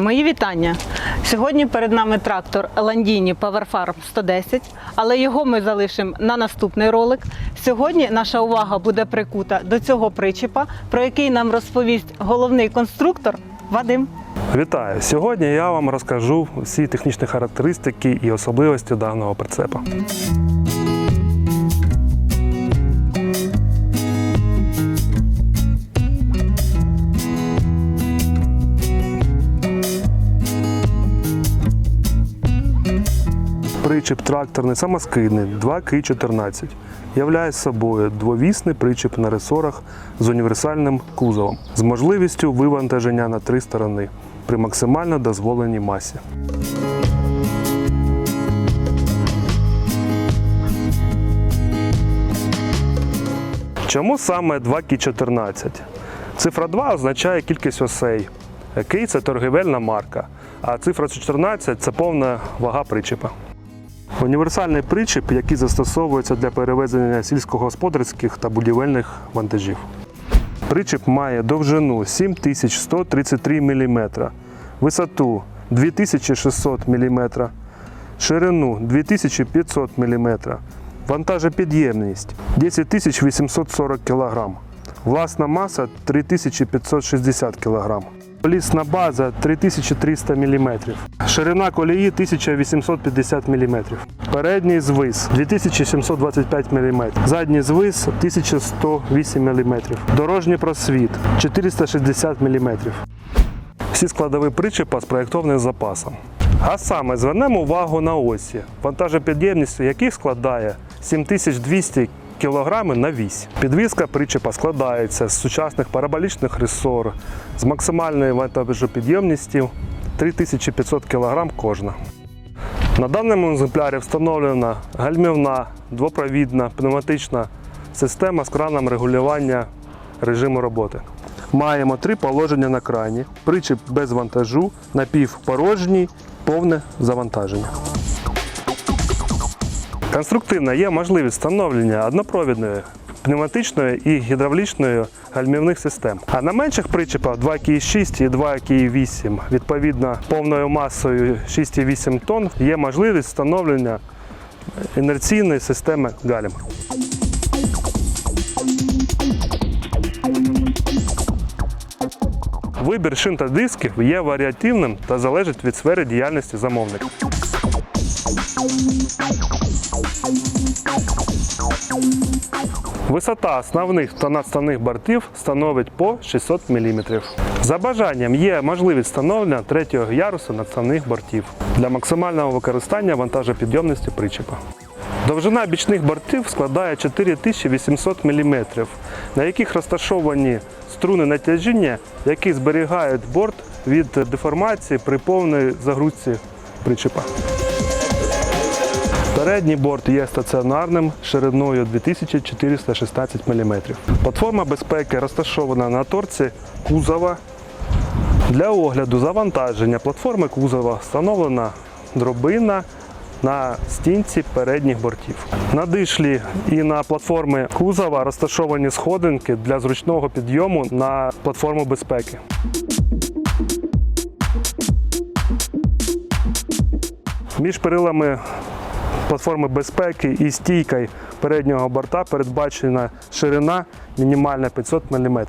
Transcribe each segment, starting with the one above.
Мої вітання. Сьогодні перед нами трактор Landini PowerFarm 110, але його ми залишимо на наступний ролик. Сьогодні наша увага буде прикута до цього причіпа, про який нам розповість головний конструктор Вадим. Вітаю! Сьогодні я вам розкажу всі технічні характеристики і особливості даного прицепа. Причіп тракторний самоскидний 2К14 являє собою двовісний причіп на ресорах з універсальним кузовом з можливістю вивантаження на три сторони при максимально дозволеній масі. Чому саме 2К14? Цифра 2 означає кількість осей. Кий це торгівельна марка, а цифра 14 це повна вага причіпа. Універсальний причіп, який застосовується для перевезення сільськогосподарських та будівельних вантажів. Причіп має довжину 7133 мм, висоту 2600 мм, ширину 2500 мм, вантажопідємність 10840 кг, власна маса 3560 кг. Колісна база 3300 мм. Ширина колії 1850 мм. Передній звис 2725 мм. Задній звис 1108 мм. Дорожній просвіт 460 мм. Всі складові причепа спроєктовані з запасом. А саме звернемо увагу на осі, вантажопідємність яких складає 7200 кг на вісь. Підвізка причепа складається з сучасних параболічних ресор з максимальною вантажопідємністю 3500 кг кожна. На даному екземплярі встановлена гальмівна двопровідна пневматична система з краном регулювання режиму роботи. Маємо три положення на крані, причіп без вантажу, напівпорожній, повне завантаження. Конструктивно є можливість встановлення однопровідної, пневматичної і гідравлічної гальмівних систем. А на менших причепах 2 ки 6 і 2 ки 8 відповідно повною масою 6,8 тонн, є можливість встановлення інерційної системи гальм. Вибір шин та дисків є варіативним та залежить від сфери діяльності замовника. Висота основних та надставних бортів становить по 600 мм. За бажанням є можливість встановлення третього ярусу надставних бортів для максимального використання вантажопідйомності причепа. Довжина бічних бортів складає 4800 мм, на яких розташовані струни натяжіння, які зберігають борт від деформації при повній загрузці причепа. Передній борт є стаціонарним шириною 2416 мм. Платформа безпеки розташована на торці кузова. Для огляду завантаження платформи кузова встановлена дробина на стінці передніх бортів. На дишлі і на платформи кузова розташовані сходинки для зручного підйому на платформу безпеки. Між перилами платформи безпеки і стійкою переднього борта передбачена ширина мінімальна 500 мм.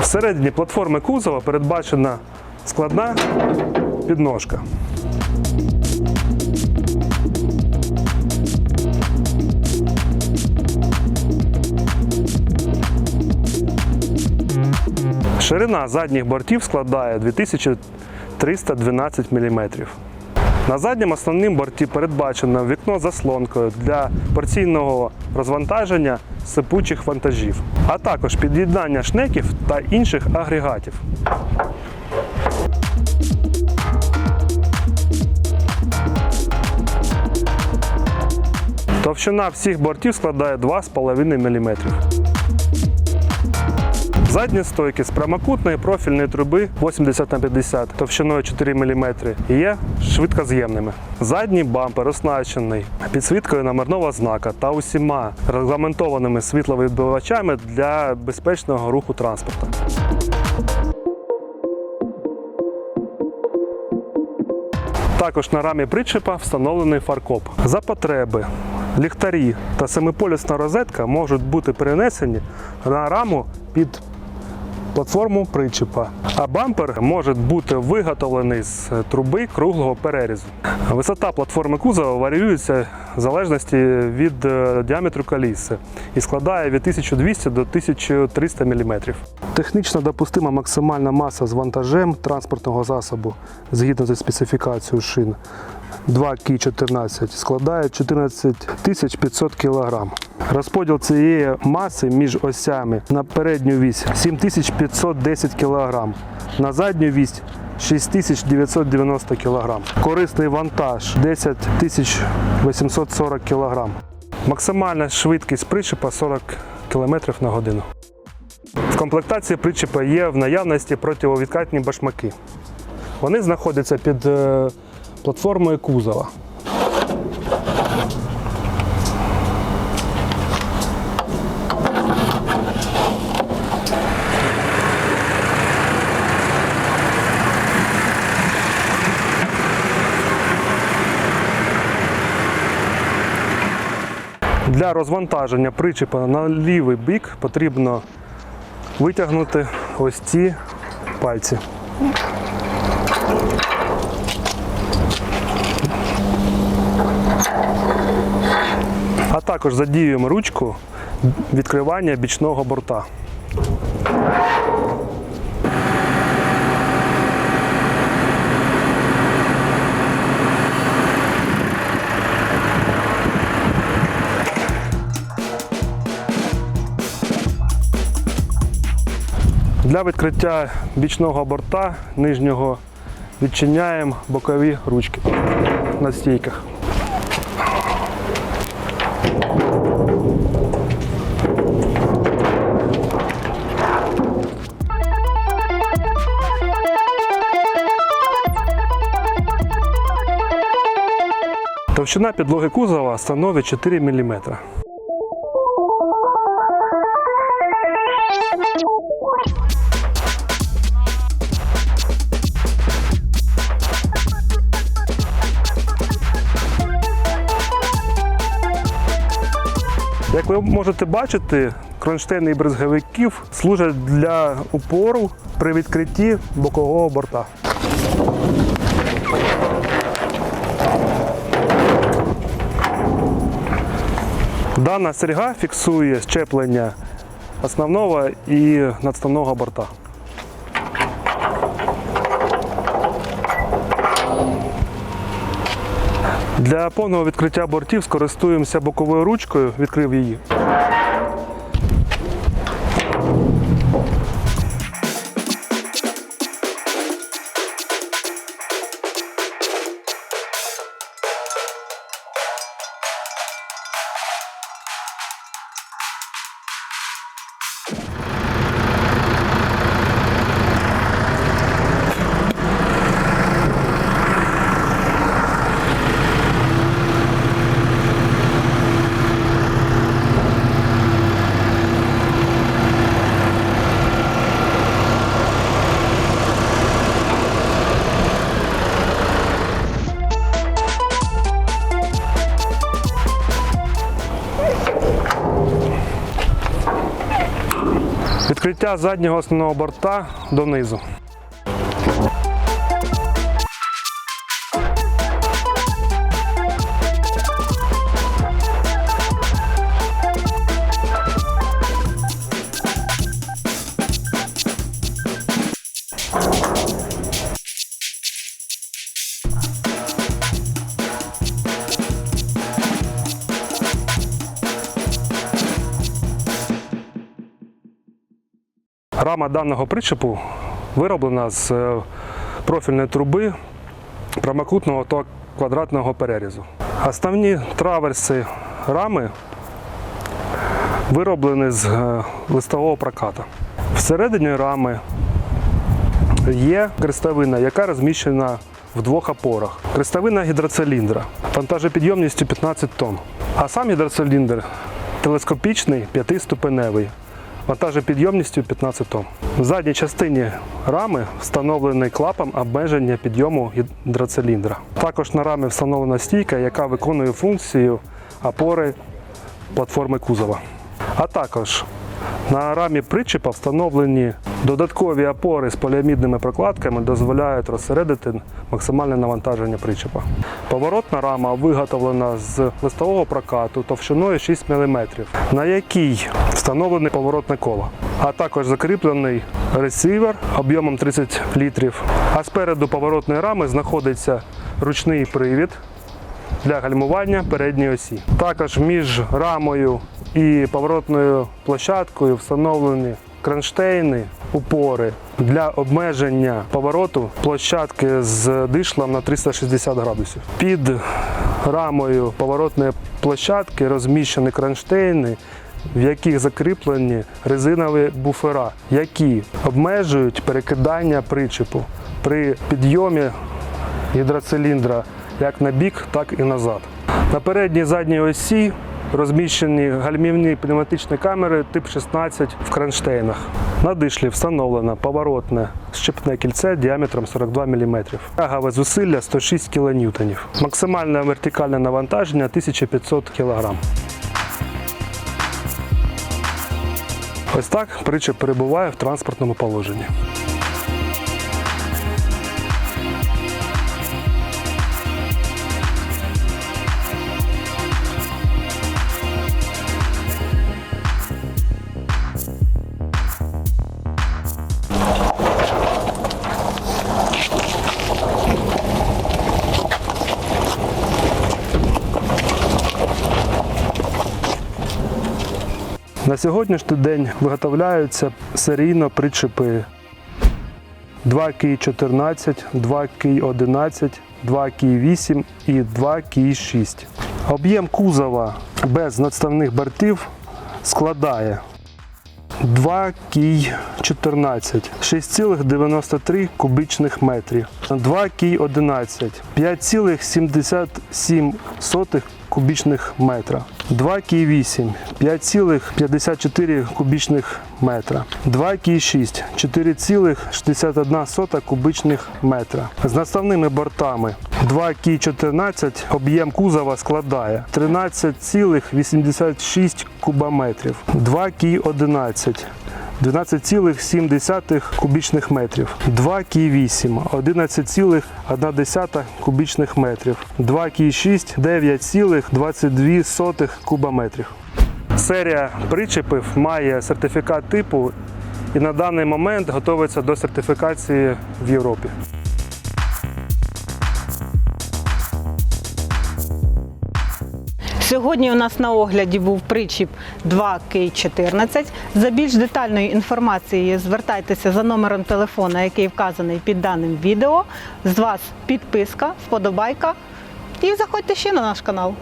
Всередині платформи кузова передбачена складна підножка. Ширина задніх бортів складає 2312 мм. На задньому основним борті передбачено вікно заслонкою для порційного розвантаження сипучих вантажів, а також під'єднання шнеків та інших агрегатів. Товщина всіх бортів складає 2,5 мм. Задні стойки з прямокутної профільної труби 80 на 50 товщиною 4 мм є швидкоз'ємними. Задній бампер оснащений підсвіткою номерного знака та усіма регламентованими світловідбивачами для безпечного руху транспорту. Також на рамі причепа встановлений фаркоп. За потреби ліхтарі та семиполюсна розетка можуть бути перенесені на раму під платформу причепа, а бампер може бути виготовлений з труби круглого перерізу. Висота платформи кузова варіюється в залежності від е, діаметру коліси і складає від 1200 до 1300 мм. Технічно допустима максимальна маса з вантажем транспортного засобу згідно зі специфікацією шин 2 кі 14 складає 14 500 кг. Розподіл цієї маси між осями на передню вісь 7510 кг, на задню вісь 6990 кг. Корисний вантаж 10 840 кг. Максимальна швидкість причепа 40 км на годину. В комплектації причепа є в наявності противовідкатні башмаки. Вони знаходяться під платформою кузова. Для розвантаження причепа на лівий бік потрібно витягнути ось ці пальці. Також задіюємо ручку відкривання бічного борта. Для відкриття бічного борта нижнього відчиняємо бокові ручки на стійках. Товщина підлоги кузова становить 4 мм. Як ви можете бачити, кронштейни брезговиків служать для упору при відкритті бокового борта. Дана серьга фіксує щеплення основного і надставного борта. Для повного відкриття бортів скористуємося боковою ручкою, відкрив її. Відкриття заднього основного борта донизу. Рама даного причепу вироблена з е, профільної труби прямокутного та квадратного перерізу. Основні траверси рами вироблені з е, листового проката. Всередині рами є крестовина, яка розміщена в двох опорах. Крестовина гідроциліндра вантажопідйомністю 15 тонн. А сам гідроциліндр телескопічний п'ятиступеневий вантажопідйомністю 15 тонн. В задній частині рами встановлений клапан обмеження підйому гідроциліндра. Також на рамі встановлена стійка, яка виконує функцію опори платформи кузова. А також на рамі причепа встановлені додаткові опори з поліамідними прокладками, дозволяють розсередити максимальне навантаження причепа. Поворотна рама виготовлена з листового прокату товщиною 6 мм, на якій встановлене поворотне коло, а також закріплений ресивер об'ємом 30 літрів. А спереду поворотної рами знаходиться ручний привід для гальмування передньої осі. Також між рамою і поворотною площадкою встановлені кронштейни, упори для обмеження повороту площадки з дишлем на 360 градусів. Під рамою поворотної площадки розміщені кронштейни, в яких закріплені резинові буфера, які обмежують перекидання причепу при підйомі гідроциліндра як на бік, так і назад. На передній задній осі розміщені гальмівні пневматичні камери тип 16 в кронштейнах. На дишлі встановлено поворотне щепне кільце діаметром 42 мм. Тягове зусилля 106 кН. Максимальне вертикальне навантаження 1500 кг. Ось так причеп перебуває в транспортному положенні. На сьогоднішній день виготовляються серійно причепи 2 Кій 14, 2 Кій 11, 2 Кій 8 і 2 Кій 6. Об'єм кузова без надставних бортів складає 2 кій 14, 6,93 кубічних метрів. 2 кій 11, 5,77 кубічних метра. 2 кій 8, 5,54 кубічних метра. 2 кій 6, 4,61 кубічних метра. З наставними бортами 2 кій 14 об'єм кузова складає 13,86 кубометрів. 2 кій 11 12,7 кубічних метрів. 2 кій 8 11,1 кубічних метрів. 2 кій 6 9,22 кубометрів. Серія причепів має сертифікат типу і на даний момент готується до сертифікації в Європі. Сьогодні у нас на огляді був причіп 2К14. За більш детальною інформацією звертайтеся за номером телефона, який вказаний під даним відео. З вас підписка, вподобайка і заходьте ще на наш канал.